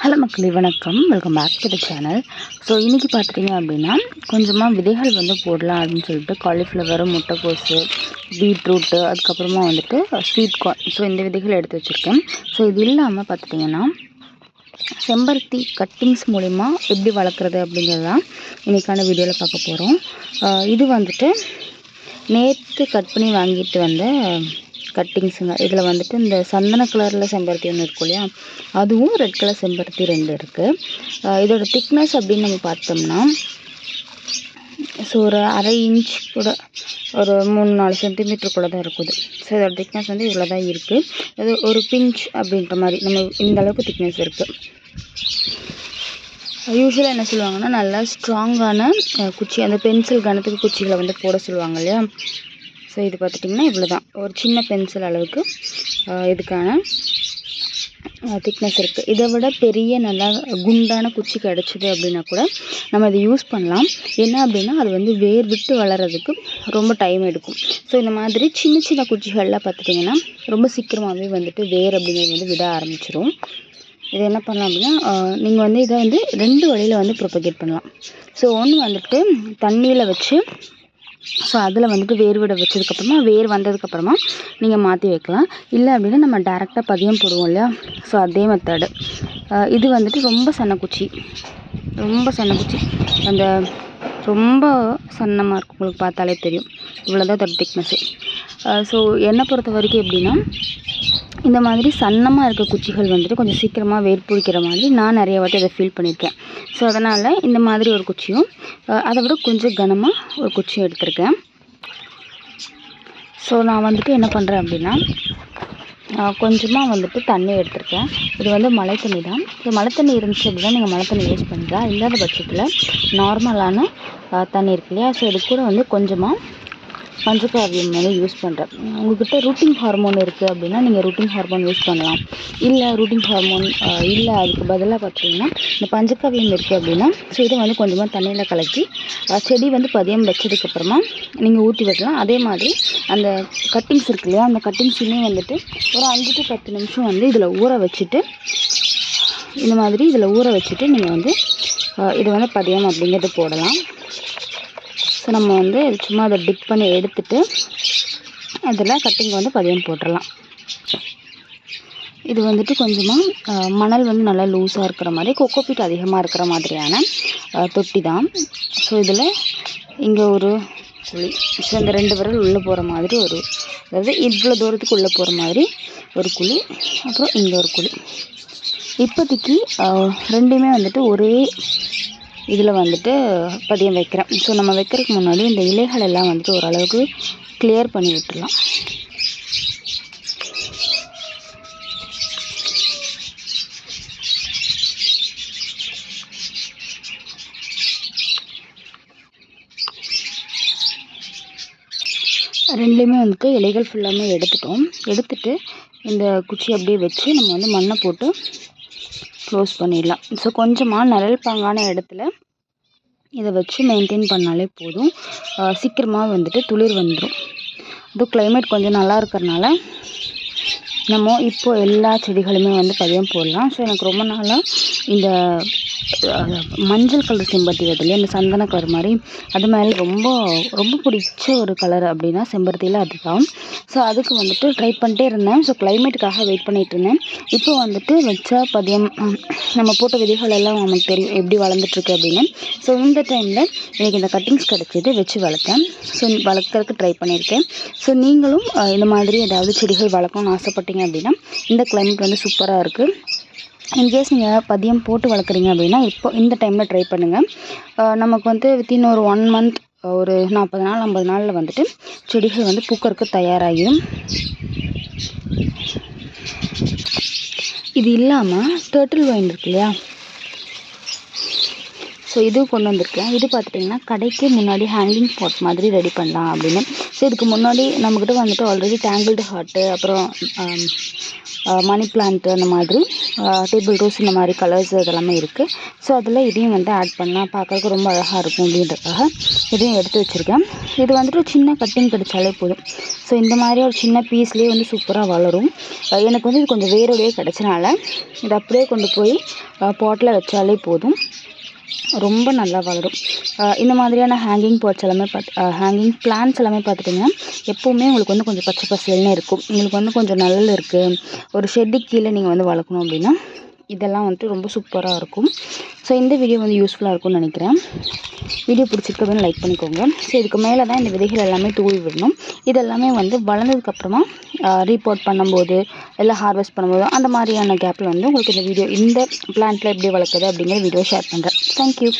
Hello மக்களே வணக்கம். Welcome back to the channel so இன்றைக்கி பார்த்துட்டிங்க அப்படின்னா கொஞ்சமாக விதைகள் வந்து போடலாம் அப்படின்னு சொல்லிட்டு காலிஃப்ளவர் முட்டைக்கோஸு பீட்ரூட்டு அதுக்கப்புறமா வந்துட்டு ஸ்வீட் கார்ன் ஸோ இந்த விதைகள் எடுத்து வச்சுருக்கேன். ஸோ இது இல்லாமல் பார்த்துட்டிங்கன்னா செம்பருத்தி கட்டிங்ஸ் மூலிமா எப்படி வளர்க்குறது அப்படிங்கிறது தான் இன்றைக்கான வீடியோவில் பார்க்க போகிறோம் இது வந்துட்டு நேற்று கட் பண்ணி வாங்கிட்டு வந்த கட்டிங்ஸுங்க. இதில் வந்துட்டு இந்த சந்தன கலரில் செம்பருத்தி ஒன்று இருக்கும் இல்லையா? அதுவும் ரெட் கலர் செம்பருத்தி ரெண்டு இருக்குது இதோட திக்னஸ் அப்படின்னு நம்ம பார்த்தோம்னா ஸோ ஒரு அரை இன்ச் கூட ஒரு மூணு நாலு சென்டிமீட்டர் கூட தான் இருக்குது. ஸோ இதோட திக்னஸ் வந்து இவ்வளோ தான் இருக்குது அது ஒரு பிஞ்ச் அப்படின்ற மாதிரி நம்ம இந்த அளவுக்கு திக்னஸ் இருக்குது யூஸ்வலாக என்ன சொல்லுவாங்கன்னா நல்லா ஸ்ட்ராங்கான குச்சி அந்த பென்சில் கனத்துக்கு குச்சிகளை வந்து போட சொல்லுவாங்க இல்லையா? ஸோ இது பார்த்துட்டிங்கன்னா இவ்வளோ தான் ஒரு சின்ன பென்சில் அளவுக்கு இதுக்கான திக்னஸ் இருக்குது இதை விட பெரிய நல்லா குண்டான குச்சி கிடச்சிது அப்படின்னா கூட நம்ம இதை யூஸ் பண்ணலாம். என்ன அப்படின்னா அது வந்து வேர் விட்டு வளர்கிறதுக்கு ரொம்ப டைம் எடுக்கும். ஸோ இந்த மாதிரி சின்ன சின்ன குச்சிகள்லாம் பார்த்துட்டிங்கன்னா ரொம்ப சீக்கிரமாகவே வந்துட்டு வேர் அப்படிங்கிறது வந்து விட ஆரம்பிச்சிடும் இது என்ன பண்ணலாம் அப்படின்னா நீங்கள் வந்து இதை வந்து ரெண்டு வழியில் வந்து ப்ரொபகேட் பண்ணலாம். ஸோ ஒன்று வந்துட்டு தண்ணியில் வச்சு ஸோ அதில் வந்துட்டு வேர் விட வச்சதுக்கப்புறமா வேர் வந்ததுக்கப்புறமா நீங்கள் மாற்றி வைக்கலாம். இல்லை அப்படின்னா நம்ம டேரெக்டாக பதியம் போடுவோம் இல்லையா? ஸோ அதே மெத்தடு இது வந்துட்டு ரொம்ப சன்னக்குச்சி ரொம்ப சன்னக்குச்சி அந்த ரொம்ப சன்னமாக இருக்கும் உங்களுக்கு பார்த்தாலே தெரியும். இவ்வளோ தான் திக்னஸ்ஸு ஸோ என்னை பொறுத்த வரைக்கும் எப்படின்னா இந்த மாதிரி சன்னமாக இருக்க குச்சிகள் வந்துட்டு கொஞ்சம் சீக்கிரமாக வேர் பிடிக்கிற மாதிரி நான் நிறைய வாட்டி அதை ஃபீல் பண்ணியிருக்கேன். ஸோ அதனால் இந்த மாதிரி ஒரு குச்சியும் அதை விட கொஞ்சம் கனமாக ஒரு குச்சியும் எடுத்திருக்கேன். ஸோ நான் வந்துட்டு என்ன பண்ணுறேன் அப்படின்னா கொஞ்சமாக வந்துட்டு தண்ணி எடுத்திருக்கேன். இது வந்து மழை தண்ணி தான். இது மழை தண்ணி இருந்துச்சு அப்படின்னா நீங்கள் மழை தண்ணி யூஸ் பண்ணுறா இல்லாத பட்சத்தில் நார்மலான தண்ணி இருக்கு இல்லையா? ஸோ இது கூட வந்து கொஞ்சமாக பஞ்சகாவியம் வந்து யூஸ் பண்ணுறேன் உங்கள்கிட்ட ரூட்டிங் ஹார்மோன் இருக்குது அப்படின்னா நீங்கள் ரூட்டிங் ஹார்மோன் யூஸ் பண்ணலாம். இல்லை ரூட்டிங் ஹார்மோன் இல்லை அதுக்கு பதிலாக பார்த்தீங்கன்னா இந்த பஞ்சகாவியம் இருக்குது அப்படின்னா செடி வந்து கொஞ்சமாக தண்ணியில் கலக்கி செடி வந்து பதியம் வச்சதுக்கப்புறமா நீங்கள் ஊற்றி விடலாம். அதே மாதிரி அந்த கட்டிங்ஸ் இருக்கு இல்லையா அந்த கட்டிங்ஸுமே வந்துட்டு ஒரு அஞ்சு டு பத்து நிமிஷம் வந்து இதில் ஊற வச்சுட்டு இந்த மாதிரி இதில் ஊற வச்சுட்டு நீங்கள் வந்து இதை வந்து பதியம் அப்படிங்கிறது போடலாம். ஸோ நம்ம வந்து சும்மா அதை டிப் பண்ணி எடுத்துட்டு அதில் கட்டிங் வந்து பதியம் போட்டுடலாம் இது வந்துட்டு கொஞ்சமாக மணல் வந்து நல்லா லூஸாக இருக்கிற மாதிரி கொக்கோபீட் அதிகமாக இருக்கிற மாதிரியான தொட்டி தான் ஸோ இதில் இங்கே ஒரு குழி ஸோ இந்த ரெண்டு விரல் உள்ளே போகிற மாதிரி ஒரு அதாவது இவ்வளோ தூரத்துக்கு உள்ளே போகிற மாதிரி ஒரு குழி அப்புறம் இங்கே ஒரு குழி இப்போதைக்கு ரெண்டுமே வந்துட்டு ஒரே இதில் வந்துட்டு பதியம் வைக்கிறேன். ஸோ நம்ம வைக்கிறதுக்கு முன்னாடி இந்த இலைகள் எல்லாம் வந்துட்டு ஓரளவுக்கு கிளியர் பண்ணி விட்டுடலாம் ரெண்டுலேயுமே வந்துட்டு இலைகள் ஃபுல்லாமே எடுத்துட்டோம். எடுத்துட்டு இந்த குச்சி அப்படியே வச்சு நம்ம வந்து மண்ணை போட்டு க்ளோஸ் பண்ணிடலாம். ஸோ கொஞ்சமாக நிழல் பாங்கான இடத்துல இதை வச்சு மெயின்டைன் பண்ணாலே போதும். சீக்கிரமாக வந்துட்டு துளிர் வந்துடும் அதுவும் கிளைமேட் கொஞ்சம் நல்லா இருக்கிறனால நம்ம இப்போது எல்லா செடிகளுமே வந்து பதியம் போடலாம். ஸோ எனக்கு ரொம்ப நாளாக இந்த மஞ்சள் கலர் செம்பருத்தி வருது இல்லையா இந்த சந்தன கலர் மாதிரி. அது மேலே ரொம்ப ரொம்ப பிடிச்ச ஒரு கலர் அப்படின்னா செம்பருத்தியில் அதுதான். ஸோ அதுக்கு வந்துட்டு ட்ரை பண்ணிட்டே இருந்தேன். ஸோ கிளைமேட்டுக்காக வெயிட் பண்ணிகிட்டு இருந்தேன். இப்போ வந்துட்டு வச்சா பதியம் நம்ம போட்ட விதைகள் எல்லாம் நமக்கு தெரியும் எப்படி வளர்ந்துட்டுருக்கு அப்படின்னு. ஸோ இந்த டைமில் எனக்கு இந்த கட்டிங்ஸ் கிடச்சிது வச்சு வளர்த்தேன். ஸோ வளர்க்குறதுக்கு ட்ரை பண்ணியிருக்கேன். ஸோ நீங்களும் இந்த மாதிரி ஏதாவது செடிகள் வளர்க்கணும்னு ஆசைப்பட்டீங்க அப்படின்னா இந்த கிளைமேட் வந்து சூப்பராக இருக்குது இன்கேஸ் நீங்கள் பதியம் போட்டு வளர்க்குறீங்க அப்படின்னா இப்போ இந்த டைமில் ட்ரை பண்ணுங்கள் நமக்கு வந்து வித்தின் ஒரு ஒன் மந்த் ஒரு நாற்பது நாள் ஐம்பது நாளில் வந்துட்டு செடிகள் வந்து பூக்கறக்கு தயாராகிடும். இது இல்லாமல் டேர்ட்டில் வைன் இருக்கு இல்லையா? ஸோ இதுவும் கொண்டு வந்திருக்கேன். இது பார்த்துட்டிங்கன்னா கடைக்கு முன்னாடி ஹேங்கிங் ஸ்பாட் மாதிரி ரெடி பண்ணலாம் அப்படின்னு. ஸோ இதுக்கு முன்னாடி நம்மக்கிட்ட வந்துட்டு ஆல்ரெடி டேங்கிள்டு ஹார்ட்டு அப்புறம் மணி பிளான்ட் அந்த மாதிரி டேபிள் ரோஸ் இந்த மாதிரி கலர்ஸ் இதெல்லாமே இருக்குது ஸோ அதில் இதையும் வந்து ஆட் பண்ணால் பார்க்குறதுக்கு ரொம்ப அழகாக இருக்கும் அப்படின்றதுக்காக இதையும் எடுத்து வச்சுருக்கேன். இது வந்துட்டு சின்ன கட்டிங் கிடைச்சாலே போதும். ஸோ இந்த மாதிரி ஒரு சின்ன பீஸ்லேயே வந்து சூப்பராக வளரும். எனக்கு வந்து இது கொஞ்சம் வேரோடையே கிடச்சனால இதை அப்படியே கொண்டு போய் பாட்டில் வச்சாலே போதும். ரொம்ப நல்லா வளரும். இந்த மாதிரியான ஹேங்கிங் பாட்ஸ் எல்லாமே பார்த்து ஹேங்கிங் பிளான்ஸ் எல்லாமே பார்த்துட்டிங்கன்னா எப்போவுமே உங்களுக்கு வந்து கொஞ்சம் பச்சை பசேல்னு இருக்கும். உங்களுக்கு வந்து கொஞ்சம் நல்லல் இருக்குது ஒரு ஷெட்டுக்கு கீழே நீங்கள் வந்து வளர்க்கணும் அப்படின்னா இதெல்லாம் வந்துட்டு ரொம்ப சூப்பராக இருக்கும். ஸோ இந்த வீடியோ வந்து யூஸ்ஃபுல்லாக இருக்கும்னு நினைக்கிறேன். வீடியோ பிடிச்சிருக்கதுன்னு லைக் பண்ணிக்கோங்க. ஸோ இதுக்கு மேலே தான் இந்த விதைகள் எல்லாமே தூவி விடணும். இதெல்லாமே வந்து வளர்ந்ததுக்கப்புறமா ரீபோர்ட் பண்ணும்போது இல்லை ஹார்வெஸ்ட் பண்ணும்போது அந்த மாதிரியான கேப்பில் வந்து உங்களுக்கு இந்த வீடியோ இந்த பிளான்ட்டில் எப்படி வளர்க்குறது அப்படிங்கிற வீடியோ ஷேர் பண்ணுறேன் தேங்க்யூ